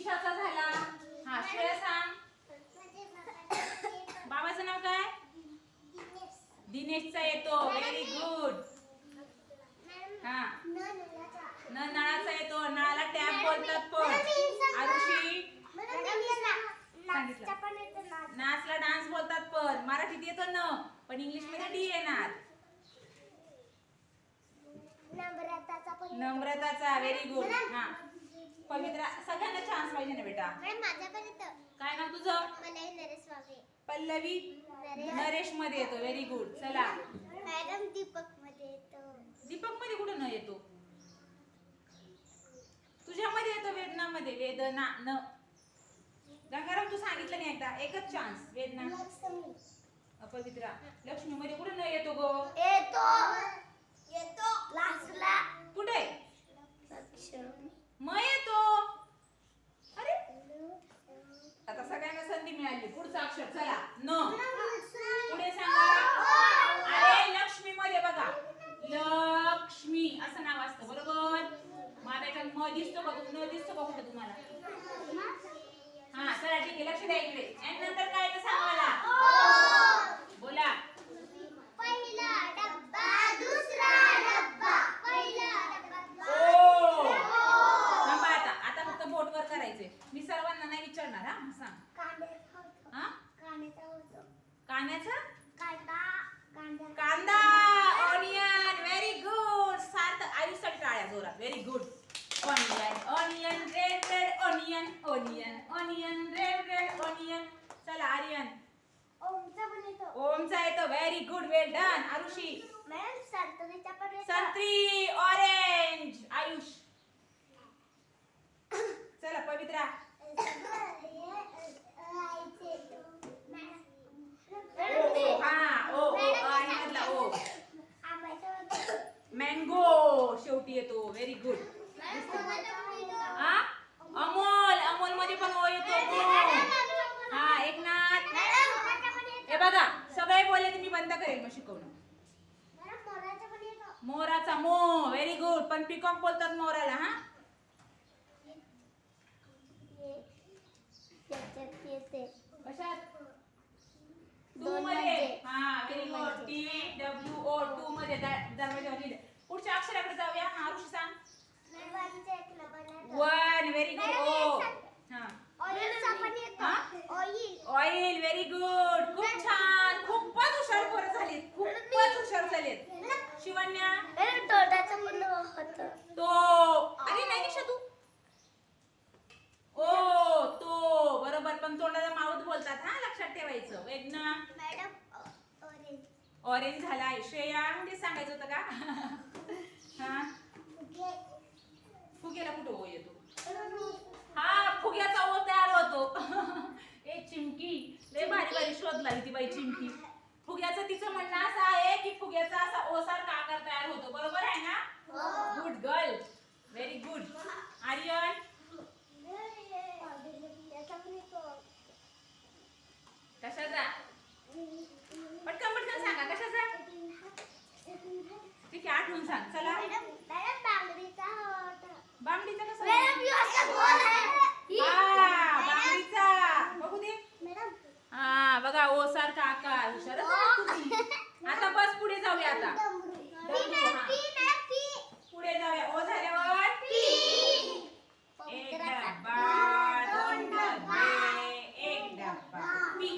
ईशाचा झाला. हा श्रेया सांग. बाबाचं नाव काय? दिनेशचा येतो. व्हेरी गुड हा. नळाचा येतो. नळाला टॅप बोलतात पण. आरुषी? नाचला डान्स बोलतात पण. मराठीत येतो न पण इंग्लिशमध्ये डी येणार. नम्रताचा व्हेरी गुड हा. पवित्रा सगळ्यांना चान्स पाहिजे ना बेटा. काय नाव तुझं? पल्लवी? नरेश. मध्ये येतो. व्हेरी गुड चला. मॅडम दीपकमध्ये येतो. दीपकमध्ये कुठं न येतो? तुझ्यामध्ये येतो वेदनामध्ये. वेदना न. गंगाराम तू सांगितलं नाही एकदा. एकच चान्स वेदना. अपवित्रा. लक्ष्मी मध्ये कुठं न येतो गो? येतो. येतो. लास्टला. कुठे? लक्ष्मी. म येतो. अरे. आता सगळ्यांना संधी मिळाली. पुढचा अक्षर चला. न. पुढे सांगा. अरे लक्ष्मी मध्ये बघा. लक्ष्मी असं नाव असतं बरोबर? माझ्या याच्यात म दिसतो का न दिसतो का कुठे तुम्हाला. हा चला ठीक आहे. लक्ष द्या इकडे. आणि नंतर काय तर सांगा मला बोला पहिला डब्बा दुसरा डब्बा पहिला डब्बा ओ थांबा आता आता फक्त बोट वर करायचे मी सर्वांना नाही विचारणार हा सांग कांद्याचा होतो हा कांद्याचा होतो कांद्याचं कांदा कांदा कांदा ऑनियन व्हेरी गुड सार्थ आयुष्यात टाळ्या जोरात very good onion onion red red onion onion onion red red onion चला आर्यन ओमचा पण येतो ओमचा येतो very good well done Arushi madam संतरीचा पण येतो संत्री ऑरेंज आयुष चला पवित्रा ओ हा ओ ओ आणि मधला ओ मँगो शेवटी येतो व्हेरी गुड हा अमोल अमोलमध्ये पण ओ येतो ओ हा एकनाथ हे बघा सगळे बोलले तुम्ही बंद करेल मग शिकवणं मोराचा मो व्हेरी गुड पण पिकॉक बोलतात मोराला हा कशात टू दोन मध्ये मध्ये. हा व्हेरी टू गुडमध्ये. टी डब्ल्यू ओ टू मध्ये द- दरवाजावर लिहिलं पुढच्या अक्षराकडे जाऊया हा आरुषी सांग वन व्हेरी गुड ओ हा हा? ऑइल व्हेरी गुड खूप छान. खूपच हुशार पोरं झालीत. खूपच हुशार झालीत. शिवन्या तो. अरे नाही निशा तू? ओ तो. बरोबर. पण तोंडाला माऊथ बोलतात हा लक्षात ठेवायचं. वेदना. ऑरेंज झाला. श्रेया म्हणजे सांगायचं होतं का? हा. फुग्याला कुठं ओ येतो? हा फुग्याचा ओ तयार होतो. ए चिमकी. लय भारी भारी शोध लागली ती बाई चिमकी. फुग्याचं तिचं म्हणणं असं आहे की फुग्याचा असा ओसारखा आकार तयार होतो. बरोबर आहे ना? Good girl very good Aryan कशाचा पटकन पटकन सांगा कशाचा ठीक आहे आठवून सांग चला बांगडीचा कसा हा बांगडीचा बघू दे हा बघा ओ सारखा आकार हुशारच आहे तुम्ही. आता बस पुढे जाऊया आता पुढे जाऊया ओ झाल्यावर एक डब्बा दोन डब्बे एक डब्बा पी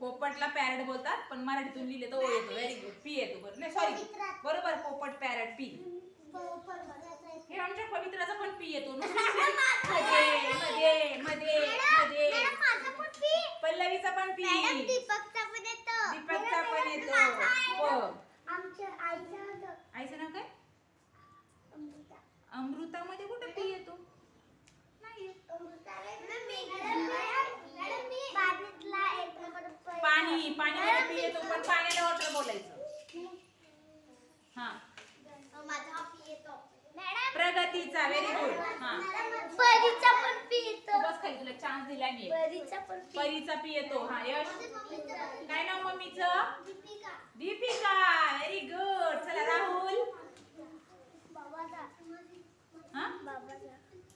पोपटला पॅरट बोलतात पण मराठीतून लिहिले तर ओ येतो. व्हेरी गुड पी येतो बरं. नाही सॉरी बरोबर पोपट पॅरट पी हे आमच्या पवित्राचा पण पी येतो मध्ये मध्ये मध्ये मध्ये. पल्लवीचा पण पी दीपकचा पण येतो. दीपकचा पण येतो. हो. आईचा नाव काय? अमृता. अमृतामध्ये कुठे पी येतो? नाही. पाणी पाणी पी येतो पण पाण्याला वॉटर बोलायचं. हा. प्रगतीचा व्हेरी गुड हा. परीचा पण तू पितो बस खाली तुला चान्स दिला मी परीचा पण परीचा पी येतो हा यश. काय नाव मम्मीचं? दीपिका. दीपिका व्हेरी गुड चला राहुल.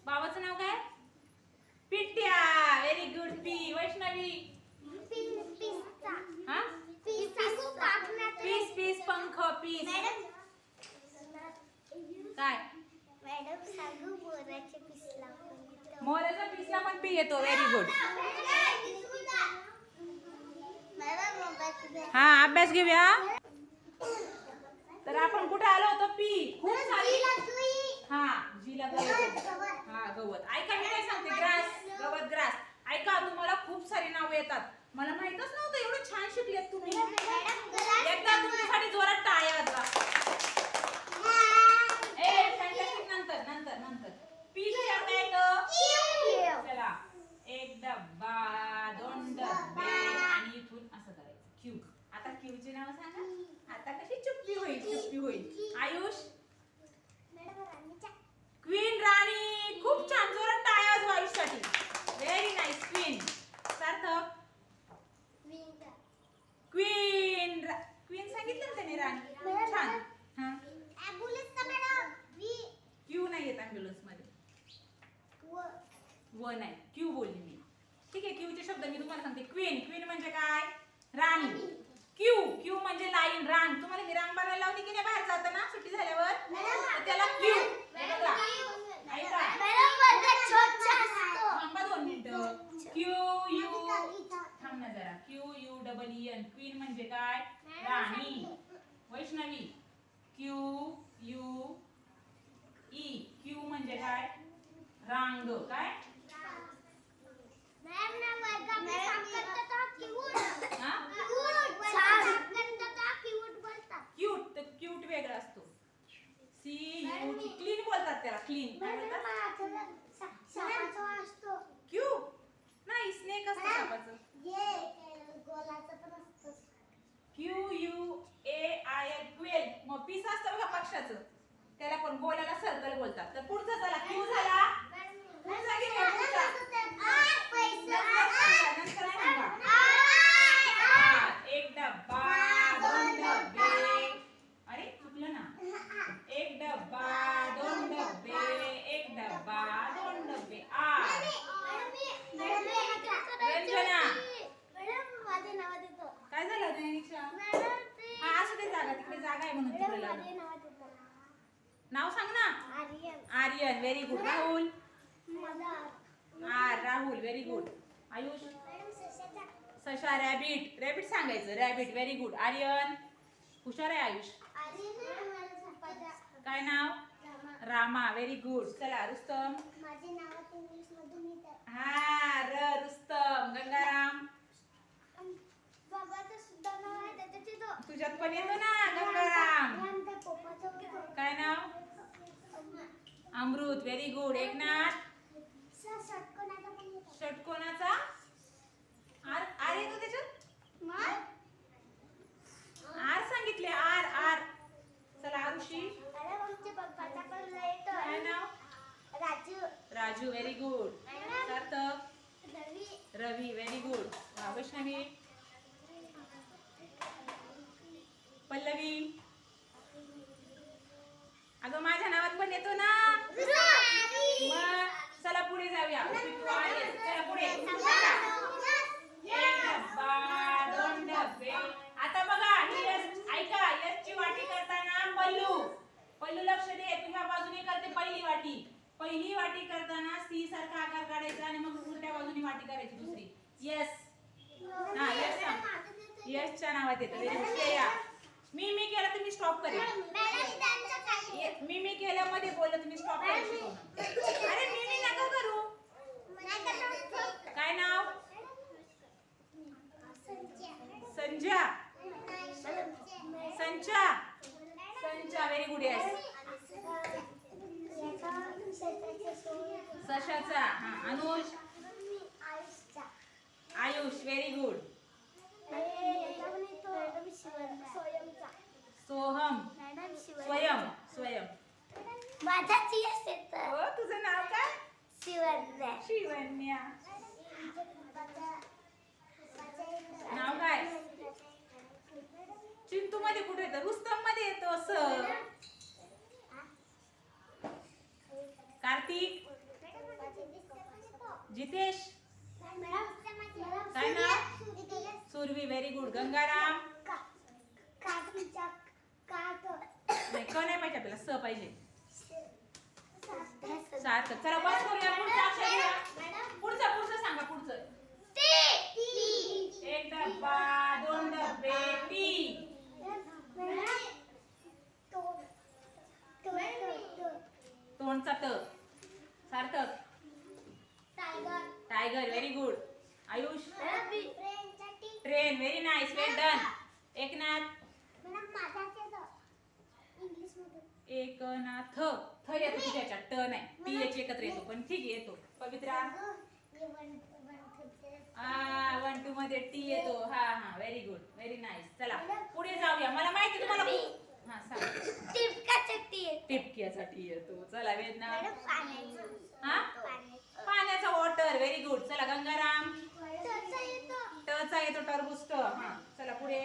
बाबाचा. पिट्या व्हेरी गुड पी. वैष्णवी. पीस पीस पंख पीस काय? मॅडम पिसला पण पी येतो व्हेरी गुड हा अभ्यास घेऊया. तर आपण कुठे आलो होतो पी? खूप सारी हा जिला गवत. हा गवत. ऐका मी काय सांगते? ग्रास गवत ग्रास ऐका तुम्हाला खूप सारी नावं येतात मला माहितच नव्हतं एवढं छान शिकलेत तुम्ही एकदा तुमच्यासाठी जोरात टाळ्या वाजवा ए फॅन्टॅस्टिक नंतर नंतर नंतर पी ला काय येतं चला एक डब्बा दोन डब्बे आणि इथून असं करायचं क्यू आता क्यू ची नाव सांगा आता कशी चुप्पी होईल चुप्पी होईल आयुष क्वीन राणी खूप छान जोरात टाळ्या वाजवा आयुषसाठी very nice queen Sarthak queen queen सांगितलं ना त्याने राणी छान हा क्यू नाही येत अँब्युलन्समध्ये वन आहे. क्यू बोलली मी. ठीक आहे क्यूचे शब्द मी तुम्हाला सांगते. क्वीन क्वीन म्हणजे काय? राणी. क्यू क्यू म्हणजे लाईन रांग तुम्हाला मी रांग बनवायला लावली की नाही बाहेर जाताना? सुट्टी झाल्यावर? तर त्याला क्यू थांबा दोन मिनिटं. क्यू यू थांब ना जरा. Q U double E N queen म्हणजे काय? राणी. Vaishnavi. Q U E queue म्हणजे काय? रांग. काय? क्यूट तर क्यूट वेगळा असतो. सी यू क्लीन बोलतात त्याला क्लीन काय बोलतात? क्यू नाही स्नेक असतं सापाचं. Q U A I L quail मग पीस असतं बघा पक्षाचं. त्याला पण गोल्याला सर्कल बोलतात. तर पुढचा चला क्यू झाला. नाव सांग ना. Aryan. Very good Rahul. R Rahul very good Ayush? सशा रॅबिट रॅबिट सांगायचं. Rabbit very good Aryan? हुशार आहे आयुष? काय नाव? रामा व्हेरी गुड चला रुस्तम. हा र रुस्तम. गंगाराम. तुझ्यात पण येतो ना गंगाराम. काय नाव? Amrut very good Eknath. षटकोनाचं R R येतो त्याच्यात? आर सांगितले आर आर. चला आरुषी. काय नाव? Raju. Raju very good Sarthak. Ravi. Ravi very good Vaishnavi Pallavi अगं माझ्या नावात पण येतो ना मग चला पुढे जाऊया पिकू आहे. चला पुढे एक डब्बा दोन डब्बे आता बघा ही यश ऐका यशची वाटी करताना पल्लू पल्लू लक्ष दे तुझ्या बाजूने करते पहिली वाटी पहिली वाटी करताना सी सारखा आकार काढायचा आणि मग वाटी करायची दुसरी. येस हा यश सांग यशच्या नावात येतं. श्रेया मी मी केलं तुम्ही स्टॉप करेल मी मी केल्यामध्ये बोललं तुम्ही स्टॉप करायची अरे मी मी नका करू. काय नाव? संजा संचा संचा व्हेरी गुड येस सशाचा हा Anuj. Ayush very good Soham. स्वयं स्वयं. माझा येतं हो तुझं नाव काय? शिवन्या. नाव काय? चिंटू मध्ये कुठे येतं? रुस्तममध्ये येतो असं. कार्तिक. जितेश. काय नाव? Suravi very good Gangaram? काकीच्या काक पाहिजे आपल्याला स पाहिजे. सार्थक चला बस करूया. पुढचं अक्षर पुढचं पुढचं सांगा पुढचं. एक डब्बा दोन डब्बे टी तोंडचा त Sarthak tiger very good Ayush train very nice well done Eknath Eknath थ येतो तुझ्याच्यात ट नाही टी याची एकत्र येतो पण ठीक आहे येतो पवित्रा हा वन टू मध्ये टी येतो. हा हा व्हेरी गुड व्हेरी नाईस चला पुढे जाऊया. मला माहिती तुम्हाला हा सांग. टिपक्याचा टी येतो. चला वेदना. हा? पाण्याचा वॉटर व्हेरी गुड चला गंगाराम. टचा येतो. टरबूज. ट हा. चला पुढे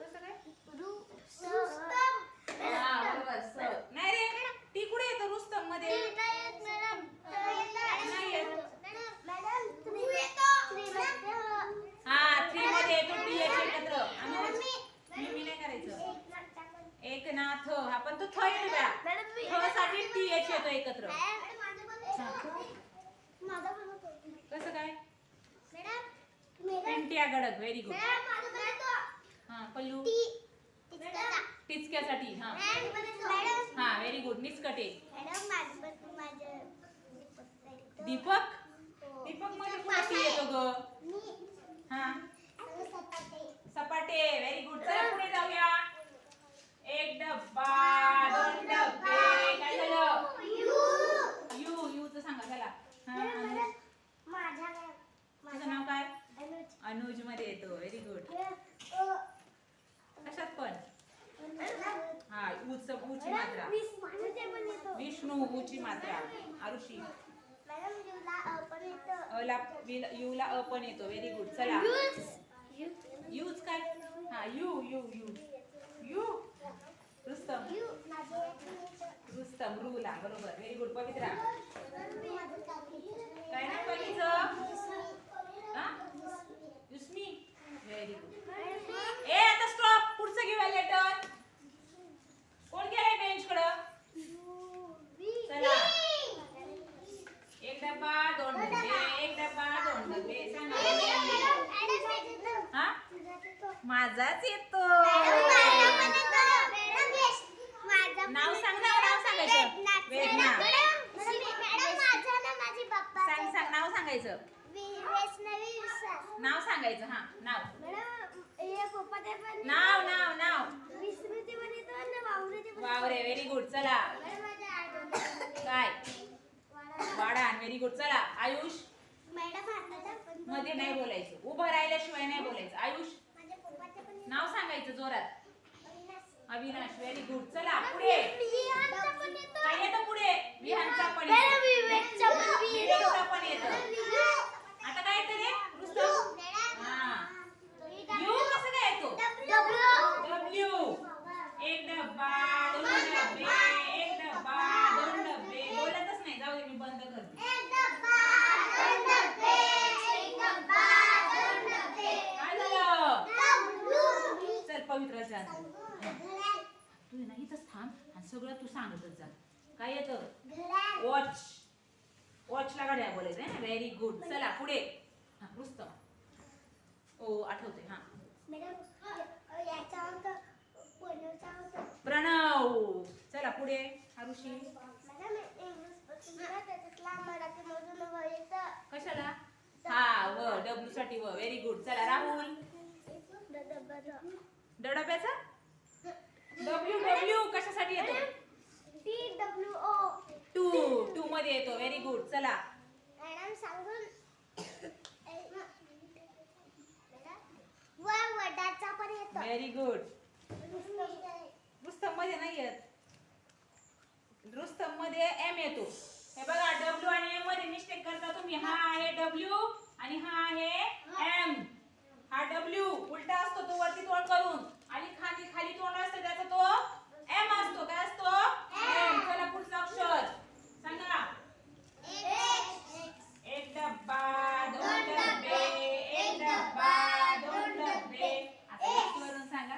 कसं काय हा बरोबर स नाही रे टी कुठे येतो रुस्तममध्ये हा थ्री मध्ये येतो टी याची एकत्र अनुज मी मी नाही करायचं एकनाथ हा पण तो थ येतो बा थ साठी टी याची येतो एकत्र कसं काय पेंटिया गडक व्हेरी गुड हा पल्लू टिचक्यासाठी हा हा व्हेरी गुड निचकटे दीपक दीपकमध्ये कुठे टी येतो ग हा सपाटे व्हेरी गुड चला पुढे जाऊया एक डब्बा दोन डब्बे काय झालं यू यू च सांगा चला हा अनुज तुझं नाव काय अनुजमध्ये येतो व्हेरी गुड कशात पण हा उच उची मात्रा विष्णू उची मात्रा आरुषी. अला युला अ पण येतो. व्हेरी गुड चला. यूज. काय? हा U U U. U. Rustam. Rustam रूला बरोबर. व्हेरी गुड पवित्रा काय नाव बघितलं हा युस्मी व्हेरी गुड ए आता स्टॉप पुढचं घेऊया लेटर कोण गेलाय बेंच कडं चला एक डब्बा दोन डबे एक डब्बा दोन डबे सांगा हा माझाच येतो नाव सांग ना नाव सांगायचं वेदना सांग सांग नाव सांगायचं नाव सांगायचं हा नाव नाव नाव नाव वावरे व्हेरी गुड चला काय वाडा व्हेरी गुड चला. आयुष? मध्ये नाही बोलायचं. उभं राहिल्याशिवाय नाही बोलायचं. आयुष? नाव सांगायचं जोरात. अविनाश. व्हेरी गुड चला पुढे. काय येतं पुढे? विहानचा पण येतो. विवेकचा पण येतं आता काय येतं रे रुस्तम हा यू कसं काय येतो डब्ल्यू एक डब्बा दोन डबे एक डब्बा दोन डबे बोलतच नाही जाऊ दे मी बंद करते काय झालं चल पवित्र जा तू आहे ना इथंच थांब आणि सगळं तू सांगतच जा. काय येतं? वॉच वॉचला घड्याळ बोलायचं आहे ना? व्हेरी गुड चला पुढे. हा रुस्तम. ओ आठवते हा. प्रणव. चला पुढे. आरुषी कशाला? हा व डब्ल्यू साठी व. व्हेरी गुड चला राहुल. डब्याचा? डब्ल्यू डब्ल्यू कशासाठी येतो? टू टू मध्ये येतो. व्हेरी गुड चला. मॅडम सांगून वर वडाचा पण येतो. व्हेरी गुड रुस्तममध्ये नाही येत. रुस्तममध्ये एम येतो. हे बघा डब्ल्यू आणि एममध्ये मिस्टेक करता तुम्ही. हा आहे डब्ल्यू आणि हा आहे एम हा डब्ल्यू उलटा असतो तो वरती तोंड करून. आणि खाली खाली तोंड असतं त्याचा तो? एम असतो. काय असतो? एम चला पुढचं अक्षर. सांगा. एक डब्बा दोन डबे एक डब्बा दोन डबे आता वरून सांगा.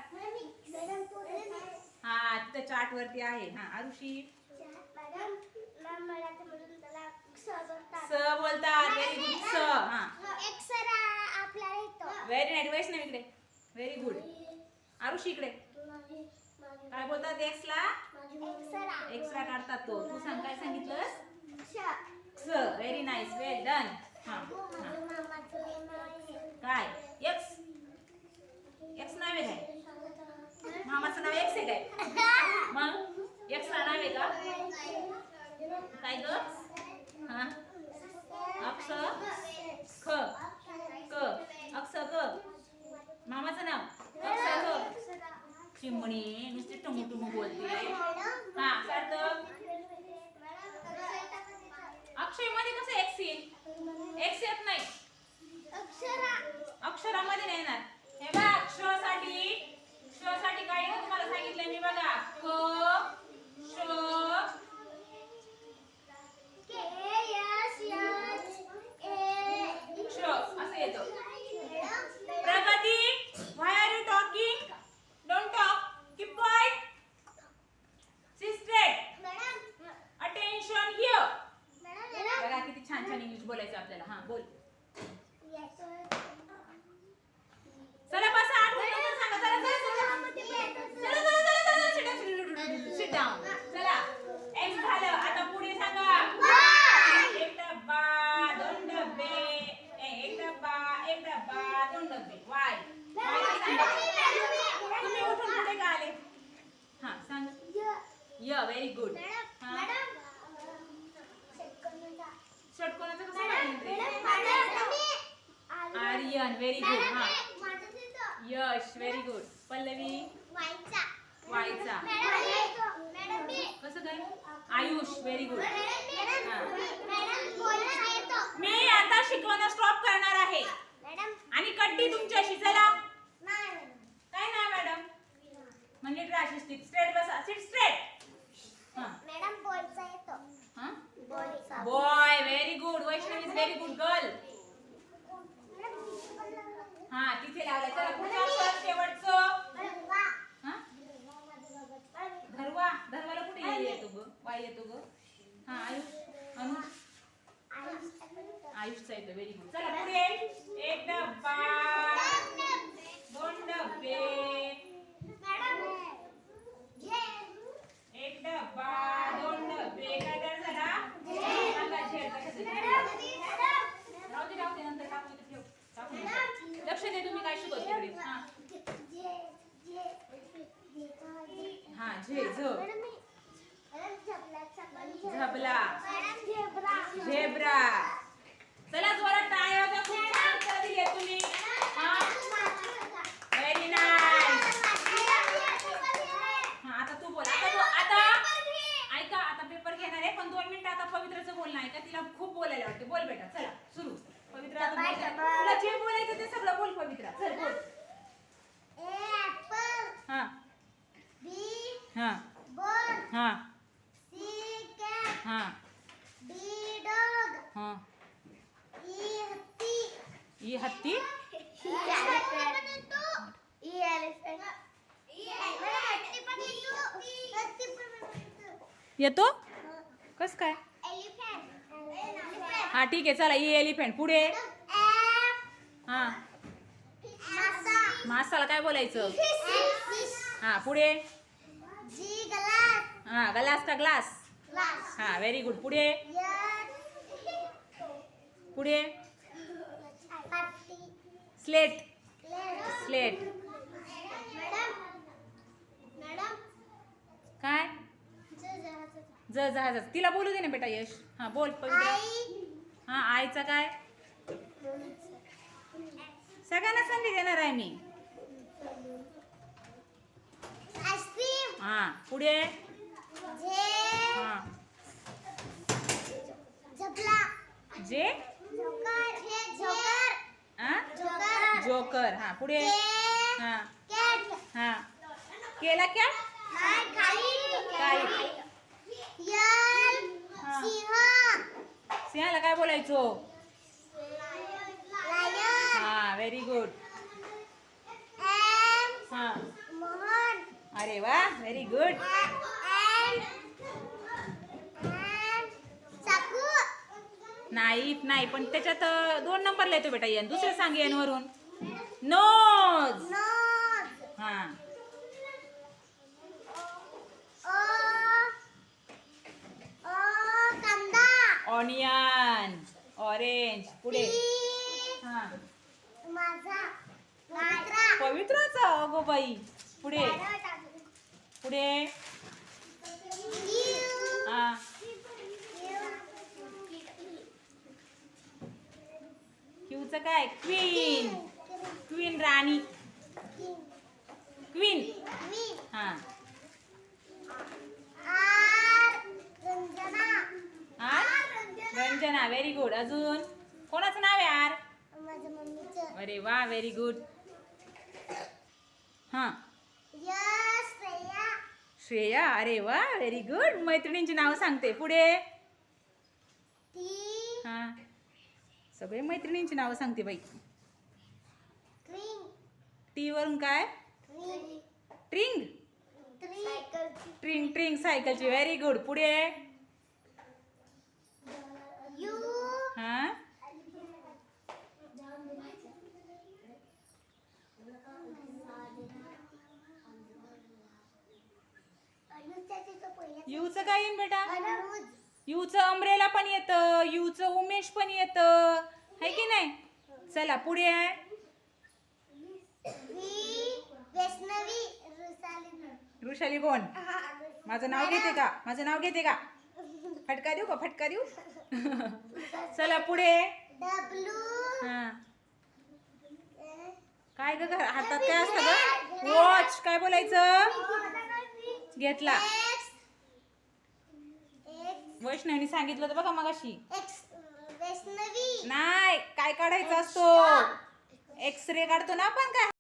चार्ट वरती आहे. हा आरुषी. स बोलतात. व्हेरी गुड स. हा. व्हेरी नाईट वैष्णव इकडे. व्हेरी गुड आरुषी इकडे. काय बोलतात एक्स ला एक्सरा काढतात तो. तू सांग काय सांगितलंस? स. व्हेरी नाईस वेल डन हा काय? एक्स एक्स नाव आहे काय? मामाचं नाव एक्स आहे काय? मग? एक्स नाव आहे का? काय ग? हा? अक्ष? ख. क. अक्ष क मामाचं नाव? अक्ष चिमणी नुसती टुमू टुमू बोलते. हा सार्थक. अक्षयमध्ये कसं एक्स येईल? एक्स येत नाही. अक्षरामध्ये नाही येणार. हे बघा श साठी काय तुम्हाला सांगितलं मी बघा. क श असं येतं Pragati why are you talking don't talk keep quiet सिस्टेट attention here बघा किती छान छान इंग्लिश बोलायचं आपल्याला हा बोल चला बसा आठ मिनिटं सांगा चला चला चला चला चला चला चला sit down sit down चला एक झालं आता पुढे सांगा एक डब्बा दोन डब्बे ए, एक डब्बा एक डब्बा दोन डब्बे वाय तुम्ही उठून पुढे का आले हा सांग य व्हेरी गुड षटकोनाचं कसं सांगितलं आर्यन व्हेरी गुड हा यश व्हेरी गुड पल्लवी वायचा कसं काय आयुष व्हेरी गुड मी आता शिकवणं स्टॉप करणार आहे आणि कट्टी तुमच्याशी चला काय ना मॅडम म्हणजे राशी स्टिक स्ट्रेट बसा सिट स्ट्रेट हा मॅडम बॉयचा येतो हा बॉयचा boy very good Vaishnav is very good girl हा तिथे लावलंय चला पुढचं अक्षर शेवटचं हा धरवा धरवाला कुठे ये येतो ग वाय येतो ग हा आयुष अनुष आयुषचा येतो व्हेरी गुड चला पुढे एक डब्बा दोन डब्बे एक डब्बा दोन डब्बे काय तयार झाला सांगा झेड कशाचं झेड? राहू दे राहू दे नंतर टाकू इथे ठेव टाकू नंतर. लक्ष दे तुम्ही काय शिकवत तिकडे हा हा झे झ झबला झेब्रा. चला जोरात टाळ्या वाजवा. खूप छान उत्तरं दिली तुम्ही. हा? व्हेरी नाईस हा आता तू बोल. आता बोल. आता ऐका आता पेपर घेणार आहे पण दोन मिनिटं आता पवित्राचं बोलणं ऐका तिला खूप बोलायला वाटते. बोल बेटा चला सुरू. पवित्र आता बोल. तुला जे बोलायचं ते सगळं बोल पवित्रा. चल बोल हा हा. हा. हा. हा. ही हत्ती येतो? कस काय? हा ठीक आहे चला ही एलिफंट पुढे. हा. मासाला काय बोलायचं? हा पुढे. हा ग्लास का ग्लास हा व्हेरी गुड पुढे? पुढे? स्लेट स्लेट काय? ज जहाज. तिला बोलू दे ना बेटा यश. हा बोल पवित्र. हा आईचा काय? सगळ्यांना संधी देणार आहे मी. हा पुढे? जे जोकर. हा पुढे. हा. कॅट. हा. केला. सिंह. सिंहाला काय बोलायचो? लायन. हा व्हेरी गुड एम. हा. मोहन. अरे वा व्हेरी गुड नाही नाही पण त्याच्यात दोन नंबरला येतो बेटा एन दुसरं सांग एन वरून. नोज हा. ओ ओ कांदा. ऑनियन ऑरेंज पुढे. हा. पवित्राचा अगो बाई. पुढे. पुढे हा क्यूचं काय? क्वीन क्वीन राणी. क्वीन हा. आर रंजना व्हेरी गुड अजून? कोणाचं नाव आहे आर अरे वा व्हेरी गुड हा. श्रेया. अरे वा व्हेरी गुड मैत्रिणींची नाव सांगते. पुढे ती हा सगळे मैत्रिणींची नावं सांगते बाई. टी वरून काय? ट्रिंग ट्रिंग ट्रिंग सायकलची व्हेरी गुड पुढे? यू हा? यूचं काय येईन बेटा? यूचं अमरेला पण येतं यूचं उमेश पण येतं. है की नाही? चला पुढे आहे. वी वैष्णवी रुसाली ऋषाली कोण? माझं नाव घेते का? माझं नाव घेते का? फटका देऊ का? फटका देऊ? चला पुढे. हा. काय ग हातात काय असतं ग? वॉच काय बोलायचं? घेतला. वैष्णवीने सांगितलं होतं बघा मगाशी. एक्स वैष्णवी. नाही काय काढायचं असतो? एक्स रे काढतो ना आपण काय?